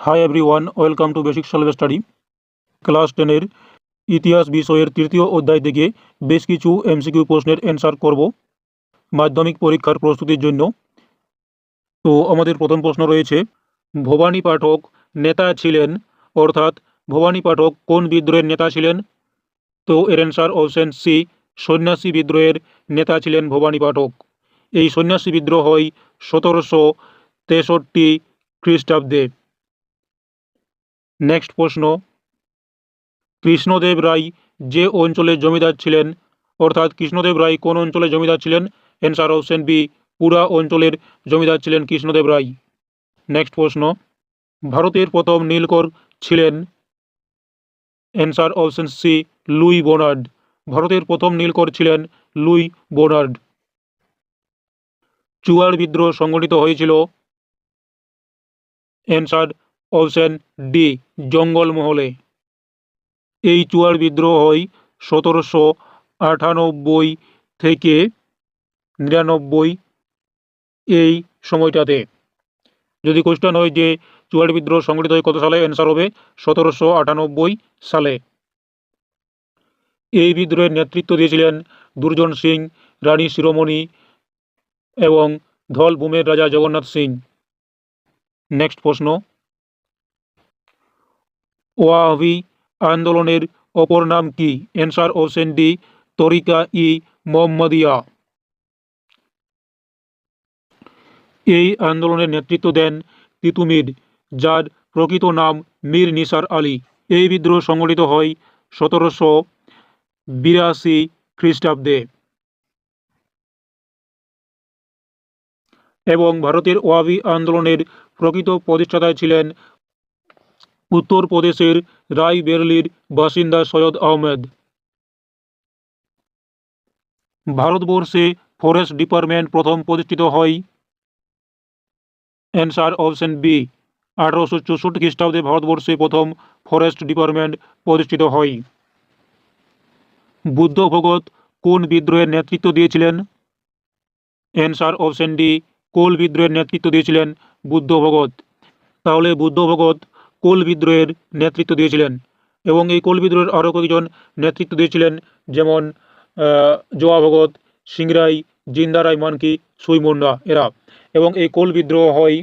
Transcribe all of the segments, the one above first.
Hi everyone welcome to basic solve study class টেনের ইতিহাস বিষয়ের তৃতীয় অধ্যায় থেকে বেশ কিছু এমসিকিউ প্রশ্নের অ্যান্সার করব। মাধ্যমিক পরীক্ষার প্রস্তুতির জন্য। তো আমাদের প্রথম প্রশ্ন রয়েছে, ভবানী পাঠক নেতা ছিলেন, অর্থাৎ ভবানী পাঠক কোন বিদ্রোহের নেতা ছিলেন? তো এর অ্যান্সার অপশন সি সন্ন্যাসী বিদ্রোহের নেতা ছিলেন ভবানী পাঠক। এই সন্ন্যাসী বিদ্রোহ হয় সতেরোশো তেষট্টি খ্রিস্টাব্দে। নেক্সট প্রশ্ন। কৃষ্ণদেব রায় যে অঞ্চলের জমিদার ছিলেন, অর্থাৎ কৃষ্ণদেব রায় কোন অঞ্চলের জমিদার ছিলেন? অ্যান্সার অপশন বি পুরা অঞ্চলের জমিদার ছিলেন কৃষ্ণদেব রায়। নেক্সট প্রশ্ন, ভারতের প্রথম নীলকর ছিলেন? Answer option C Louis Bonnard. ভারতের প্রথম নীলকর ছিলেন লুই বোনার্ড। চুয়ার বিদ্রোহ সংগঠিত হয়েছিল। অ্যান্সার অপশন ডি, জঙ্গলমহলে। এই চুয়ার বিদ্রোহ হয় সতেরোশো আটানব্বই থেকে নিরানব্বই এই সময়টাতে। যদি কোশ্চেন হয় যে চুয়ার বিদ্রোহ সংগঠিত হয় কত সালে অ্যান্সার হবে সতেরোশো আটানব্বই সালে। এই বিদ্রোহের নেতৃত্ব দিয়েছিলেন দুর্জন সিং, রানী শিরোমণি এবং ধল ভূমের রাজা জগন্নাথ সিং। নেক্সট প্রশ্ন। ওয়াহাবি আন্দোলনের অপর নাম কি? অ্যান্সার অপশন ডি তরিকা ই মোহাম্মদিয়া। এই আন্দোলনের নেতৃত্ব দেন তিতুমির, যার প্রকৃত নাম মীর নিসার আলী। এই বিদ্রোহ সংগঠিত হয় সতেরোশো বিরাশি খ্রিস্টাব্দে। এবং ভারতের ওয়াবি আন্দোলনের প্রকৃত প্রতিষ্ঠাতা ছিলেন উত্তরপ্রদেশের রায়বেরলির বাসিন্দা সৈয়দ আহমেদ। ভারতবর্ষে ফরেস্ট ডিপার্টমেন্ট প্রথম প্রতিষ্ঠিত হয় অ্যান্সার অপশন বি। আঠারোশো চৌষট্টি খ্রিস্টাব্দে ভারতবর্ষে প্রথম ফরেস্ট ডিপার্টমেন্ট প্রতিষ্ঠিত হয়। বুদ্ধ ভগত কোন বিদ্রোহের নেতৃত্ব দিয়েছিলেন? অ্যান্সার অপশন ডি কোল বিদ্রোহের নেতৃত্ব দিয়েছিলেন বুদ্ধ ভগত? তাহলে বুদ্ধ ভগত কোল বিদ্রোহের নেতৃত্ব দিয়েছিলেন এবং এই কোল বিদ্রোহের আরও কয়েকজন নেতৃত্ব দিয়েছিলেন, যেমন জোয়া ভগত, সিংরাই জিন্দারাই মানকি সুইমুন্ডা এরা। এবং এই কোল বিদ্রোহ হয়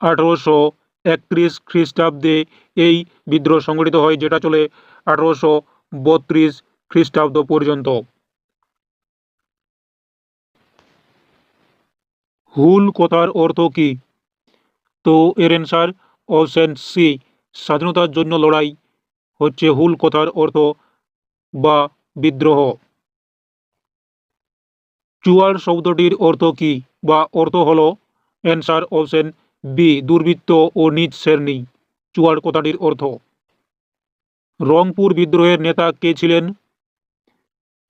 আঠারোশো একত্রিশ খ্রিস্টাব্দে। এই বিদ্রোহ সংগঠিত হয়, যেটা চলে আঠারোশো বত্রিশ খ্রিস্টাব্দ পর্যন্ত। হুল কথার অর্থ কী? তো এর অ্যান্সার অপশন সি স্বাধীনতার জন্য লড়াই হচ্ছে হুল কথার অর্থ বা বিদ্রোহ। চুয়ার শব্দটির অর্থ কি বা অর্থ হলো অ্যান্সার অপশন বি, দুর্বৃত্ত ও নিজ শ্রেণি। চুয়ার কথাটির অর্থ, রংপুর বিদ্রোহের নেতা কে ছিলেন?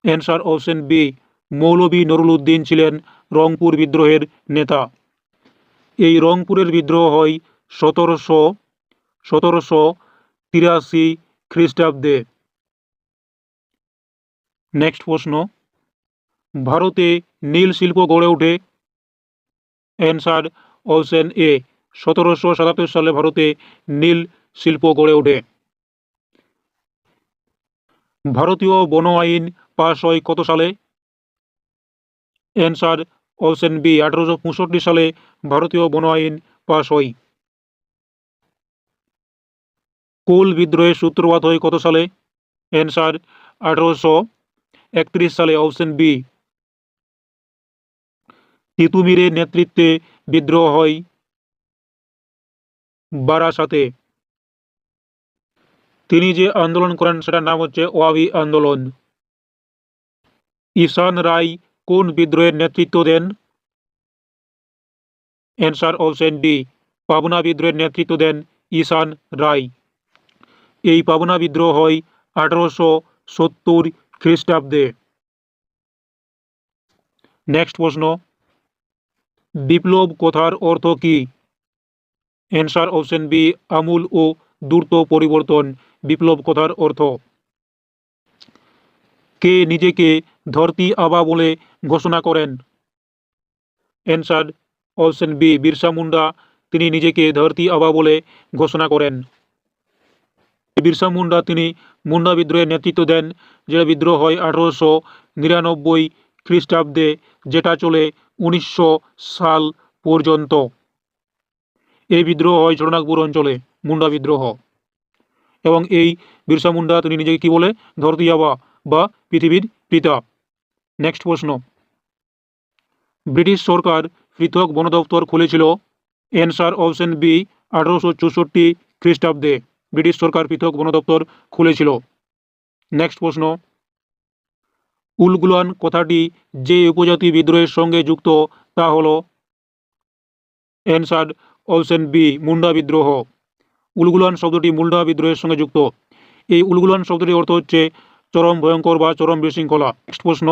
Answer option B, Maulvi Nurul Uddin ছিলেন রংপুর বিদ্রোহের নেতা। এই রংপুরের বিদ্রোহ হয় সতেরোশো সতেরোশো তিরাশি খ্রিস্টাব্দে। নেক্সট প্রশ্ন। ভারতে নীল শিল্প গড়ে ওঠে। অ্যান্সার অপশন এ সতেরোশো সাতাত্তর সালে ভারতে নীল শিল্প গড়ে ওঠে। ভারতীয় বন আইন পাশ হয় কত সালে? অ্যান্সার অপশন বি আঠারোশো পঁয়ষট্টি সালে ভারতীয় বন আইন পাশ হয়। কোল বিদ্রোহের সূত্রপাত হয় কত সালে? অ্যান্সার আঠারোশো একত্রিশ সালে অপশন বি তিতুমিরের নেতৃত্বে বিদ্রোহ হয় বারাসাতে। তিনি যে আন্দোলন করেন, সেটার নাম হচ্ছে ওয়াবি আন্দোলন। ঈশান রায় কোন বিদ্রোহের নেতৃত্ব দেন? অ্যান্সার অপশন ডি পাবনা বিদ্রোহের নেতৃত্ব দেন ঈশান রায়। এই পাবনা বিদ্রোহ হয় আঠারোশো সত্তর খ্রিস্টাব্দে। নেক্সট প্রশ্ন। বিপ্লব কথার অর্থ কি? অ্যান্সার অপশন বি আমূল ও দ্রুত পরিবর্তন। বিপ্লব কথার অর্থ, কে নিজেকে ধরতি আবা বলে ঘোষণা করেন? Answer option B Birsa Munda, তিনি নিজেকে ধরতি আবা বলে ঘোষণা করেন। বিরসা মুন্ডা, তিনি মুন্ডা বিদ্রোহের নেতৃত্ব দেন যেটা বিদ্রোহ হয় আঠারোশো নিরানব্বই খ্রিস্টাব্দে, যেটা চলে উনিশশো সাল পর্যন্ত। এই বিদ্রোহ হয় ছোটনাগপুর অঞ্চলে, মুন্ডা বিদ্রোহ। এবং এই বিরসা মুন্ডা, তিনি নিজেকে কি বলে? ধরতি আবা বা পৃথিবীর পিতা। নেক্সট প্রশ্ন। ব্রিটিশ সরকার পৃথক বন দপ্তর খুলেছিল অ্যান্সার অপশন বি, আঠারোশো চৌষট্টি খ্রিস্টাব্দে। ব্রিটিশ সরকার পৃথক বন দপ্তর খুলেছিল। নেক্সট প্রশ্ন। উলগুলান কথাটি যে উপজাতি বিদ্রোহের সঙ্গে যুক্ত, তা হল অ্যান্সার অপশন বি, মুন্ডা বিদ্রোহ। উলগুলান শব্দটি মুন্ডা বিদ্রোহের সঙ্গে যুক্ত। এই উলগুলান শব্দটির অর্থ হচ্ছে চরম ভয়ঙ্কর বা চরম বিশৃঙ্খলা। নেক্সট প্রশ্ন।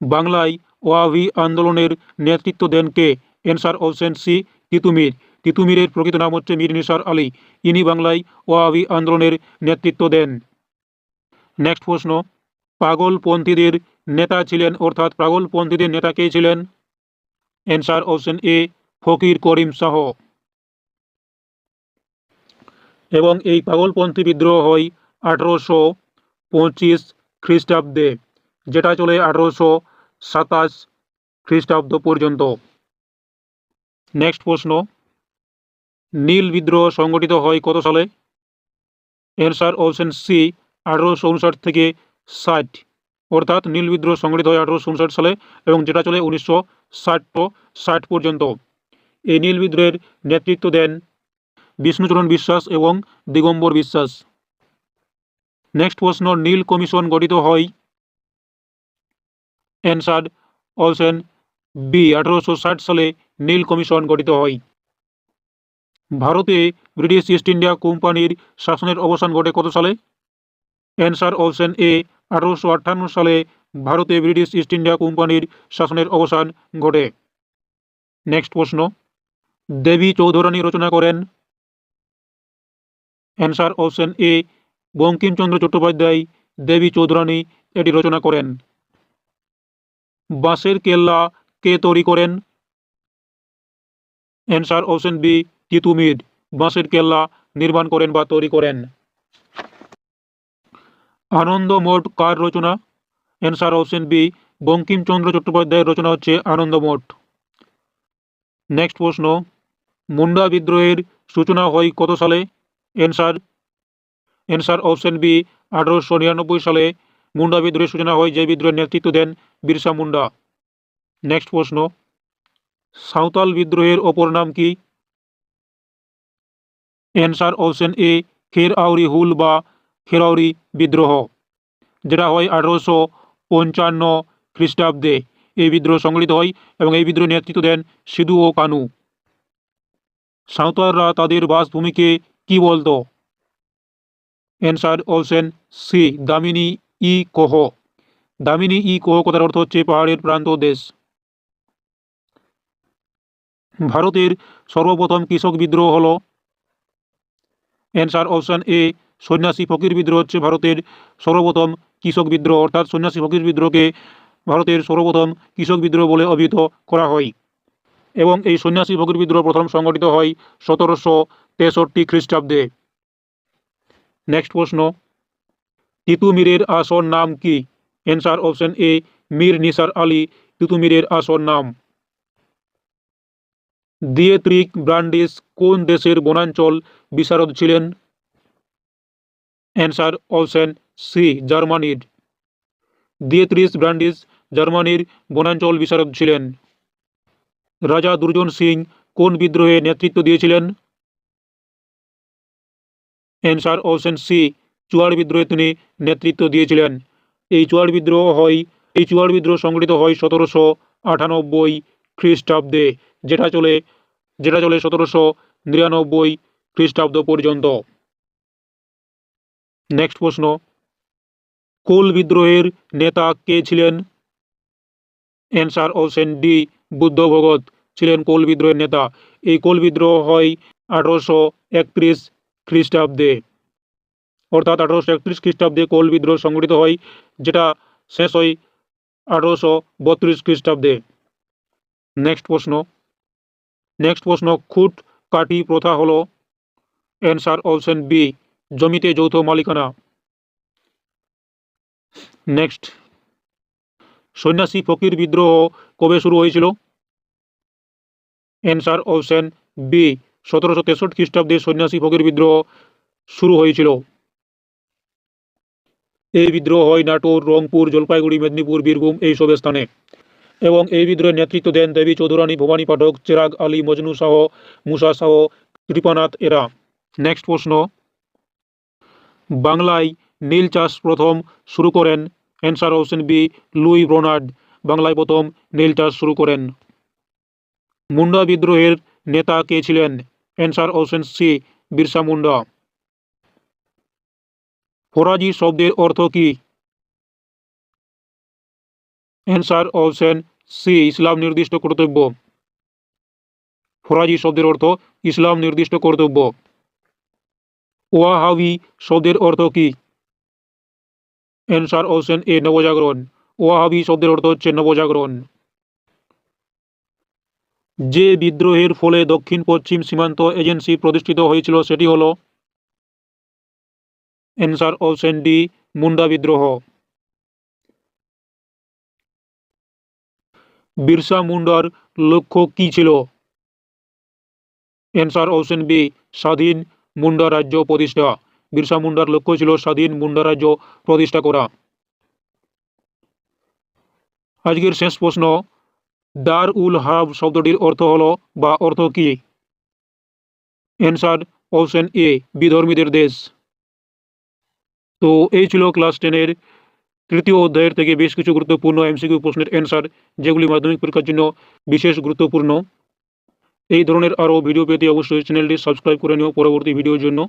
বাংলায় ওয়াভি আন্দোলনের নেতৃত্ব দেন কে? Answer option C, Titumir. তিতুমিরের প্রকৃত নাম হচ্ছে মীর নিসার আলী। ইনি বাংলায় ওয়াভি আন্দোলনের নেতৃত্ব দেন। নেক্সট প্রশ্ন, পাগলপন্থীদের নেতা ছিলেন অর্থাৎ পাগলপন্থীদের নেতা কে ছিলেন? Answer option A Fakir Karim Shah. এবং এই পাগলপন্থী বিদ্রোহ হয় আঠারোশো পঁচিশ খ্রিস্টাব্দে, যেটা চলে আঠারোশো সাতাশ খ্রিস্টাব্দ পর্যন্ত। নেক্সট প্রশ্ন নীল বিদ্রোহ সংগঠিত হয় কত সালে? অ্যান্সার অপশন সি আঠারোশো উনষাট থেকে ষাট। অর্থাৎ নীল বিদ্রোহ সংগঠিত হয় আঠারোশো উনষাট সালে এবং যেটা চলে উনিশশো ষাট তো ষাট পর্যন্ত। এই নীল বিদ্রোহের নেতৃত্ব দেন বিষ্ণুচরণ বিশ্বাস এবং দিগম্বর বিশ্বাস। নেক্সট প্রশ্ন, নীল কমিশন গঠিত হয়? অ্যান্সার অপশন বি আঠারোশো ষাট সালে নীল কমিশন গঠিত হয়। ভারতে ব্রিটিশ ইস্ট ইন্ডিয়া কোম্পানির শাসনের অবসান ঘটে কত সালে? অ্যান্সার অপশন এ আঠারোশো আটান্ন সালে ভারতে ব্রিটিশ ইস্ট ইন্ডিয়া কোম্পানির শাসনের অবসান ঘটে। নেক্সট প্রশ্ন, দেবী চৌধুরানী রচনা করেন। Answer option A Bankimchandra Chattopadhyay, Debi Chaudhurani এটি রচনা করেন। বাঁশের কেল্লা কে তৈরি করেন? অ্যান্সার অপশন বি তিতুমির বাঁশের কেল্লা নির্মাণ করেন বা তৈরি করেন? আনন্দ মোট কার রচনা? অ্যান্সার অপশন বি, বঙ্কিমচন্দ্র চট্টোপাধ্যায়ের রচনা হচ্ছে আনন্দ মোট নেক্সট প্রশ্ন, মুন্ডা বিদ্রোহের সূচনা হয় কত সালে? অ্যান্সার অ্যান্সার অপশন বি, আঠারোশো নিরানব্বই সালে মুন্ডা বিদ্রোহের সূচনা হয়, যে বিদ্রোহের নেতৃত্ব দেন বিরসা মুন্ডা। নেক্সট প্রশ্ন, সাঁওতাল বিদ্রোহের অপর নাম কি? অ্যান্সার অপশন এ খের আউরি হুল বা খেরাউরি বিদ্রোহ, যেটা হয় আঠারোশো পঞ্চান্ন খ্রিস্টাব্দে। এই বিদ্রোহ সংগঠিত হয় এবং এই বিদ্রোহ নেতৃত্ব দেন সিধু ও কানু। সাঁওতালরা তাদের বাসভূমিকে কি বলতো? Answer option C, Damin i Koh. Damin i Koh কথার অর্থ হচ্ছে পাহাড়ের প্রান্ত দেশ। ভারতের সর্বপ্রথম কৃষক বিদ্রোহ হল অ্যান্সার অপশন এ সন্ন্যাসী ফকির বিদ্রোহ হচ্ছে ভারতের সর্বপ্রথম কৃষক বিদ্রোহ, অর্থাৎ সন্ন্যাসী ফকির বিদ্রোহকে ভারতের সর্বপ্রথম কৃষক বিদ্রোহ বলে অভিহিত করা হয়। এবং এই সন্ন্যাসী ফকির বিদ্রোহ প্রথম সংগঠিত হয় সতেরোশো তেষট্টি খ্রিস্টাব্দে। নেক্সট প্রশ্ন তিতুমিরের আসল নাম কি? Answer option A Mir Nisar Ali তিতুমিরের আসল নাম। দিয়েত্রিক ব্রান্ডিস কোন দেশের বনাঞ্চল বিশারদ ছিলেন? অ্যান্সার অপশন সি, জার্মানির। দিয়েত্রিস ব্রান্ডিস জার্মানির বনাঞ্চল বিশারদ ছিলেন। রাজা দুর্জন সিং কোন বিদ্রোহে নেতৃত্ব দিয়েছিলেন? অ্যান্সার অপশন সি চুয়াড় বিদ্রোহে তিনি নেতৃত্ব দিয়েছিলেন। এই চুয়াড় বিদ্রোহ হয়, এই চুয়াড় বিদ্রোহ সংগঠিত হয় সতেরোশো আটানব্বই খ্রিস্টাব্দে। যেটা চলে যেটা চলে সতেরোশো নিরানব্বই খ্রিস্টাব্দ পর্যন্ত। নেক্সট প্রশ্ন, কোল বিদ্রোহের নেতা কে ছিলেন? Answer option D Buddho Bhagat ছিলেন কোল বিদ্রোহের নেতা। এই কোল বিদ্রোহ হয় আঠারোশো একত্রিশ খ্রিস্টাব্দে। অর্থাৎ আঠারোশো একত্রিশ খ্রিস্টাব্দে কোল বিদ্রোহ সংগঠিত হয়, যেটা শেষ হয় আঠারোশো বত্রিশ খ্রিস্টাব্দে। নেক্সট প্রশ্ন নেক্সট প্রশ্ন, খুট কাটি প্রথা হলো। অ্যান্সার অপশন বি জমিতে যৌথ মালিকানা। নেক্সট সন্ন্যাসী ফকির বিদ্রোহ কবে শুরু হয়েছিল? অ্যান্সার অপশন বি সতেরোশো তেষট্টি খ্রিস্টাব্দে সন্ন্যাসী ফকির বিদ্রোহ শুরু হয়েছিল। এই বিদ্রোহ হয় নাটোর, রংপুর, জলপাইগুড়ি, মেদিনীপুর, বীরভূম এই সব স্থানে। এবং এই বিদ্রোহের নেতৃত্ব দেন দেবী চৌধুরানী, ভবানী পাঠক, চেরাগ আলী, মজনু শাহ মুসা শাহ কৃপানাথ এরা। নেক্সট প্রশ্ন। বাংলায় নীল চাষ প্রথম শুরু করেন answer option B, Louis Bonnard. বাংলায় প্রথম নীল চাষ শুরু করেন। মুন্ডা বিদ্রোহের নেতা কে ছিলেন? Answer option C, Birsa Munda. Faraizi শব্দের অর্থ কি? অ্যান্সার অপশন সি ইসলাম নির্দিষ্ট কর্তব্য ফরাজি শব্দের অর্থ ইসলাম নির্দিষ্ট কর্তব্য ওয়াহাবি শব্দের অর্থ কি অ্যান্সার অপশন এ নবজাগরণ ওয়াহাবি শব্দের অর্থ হচ্ছে নবজাগরণ যে বিদ্রোহের ফলে দক্ষিণ পশ্চিম সীমান্ত এজেন্সি প্রতিষ্ঠিত হয়েছিল সেটি হল অ্যান্সার অপশন ডি মুন্ডা বিদ্রোহ। বিরসা মুন্ডার লক্ষ্য কী ছিল? অ্যান্সার অপশন বি স্বাধীন মুন্ডা রাজ্য প্রতিষ্ঠা। বিরসা মুন্ডার লক্ষ্য ছিল স্বাধীন মুন্ডা রাজ্য প্রতিষ্ঠা করা। আজকের শেষ প্রশ্ন, দার উল হাব শব্দটির অর্থ হলো বা অর্থ কি? অ্যান্সার অপশন এ বিধর্মীদের দেশ। তো এই ছিল ক্লাস টেনের তৃতীয় অধ্যায়ের থেকে বেশ কিছু গুরুত্বপূর্ণ এমসিকিউ প্রশ্নের অ্যান্সার যেগুলি মাধ্যমিক পরীক্ষার জন্য বিশেষ গুরুত্বপূর্ণ। এই ধরনের আরও ভিডিও পেতে অবশ্যই চ্যানেলটি সাবস্ক্রাইব করে নিও পরবর্তী ভিডিওর জন্য।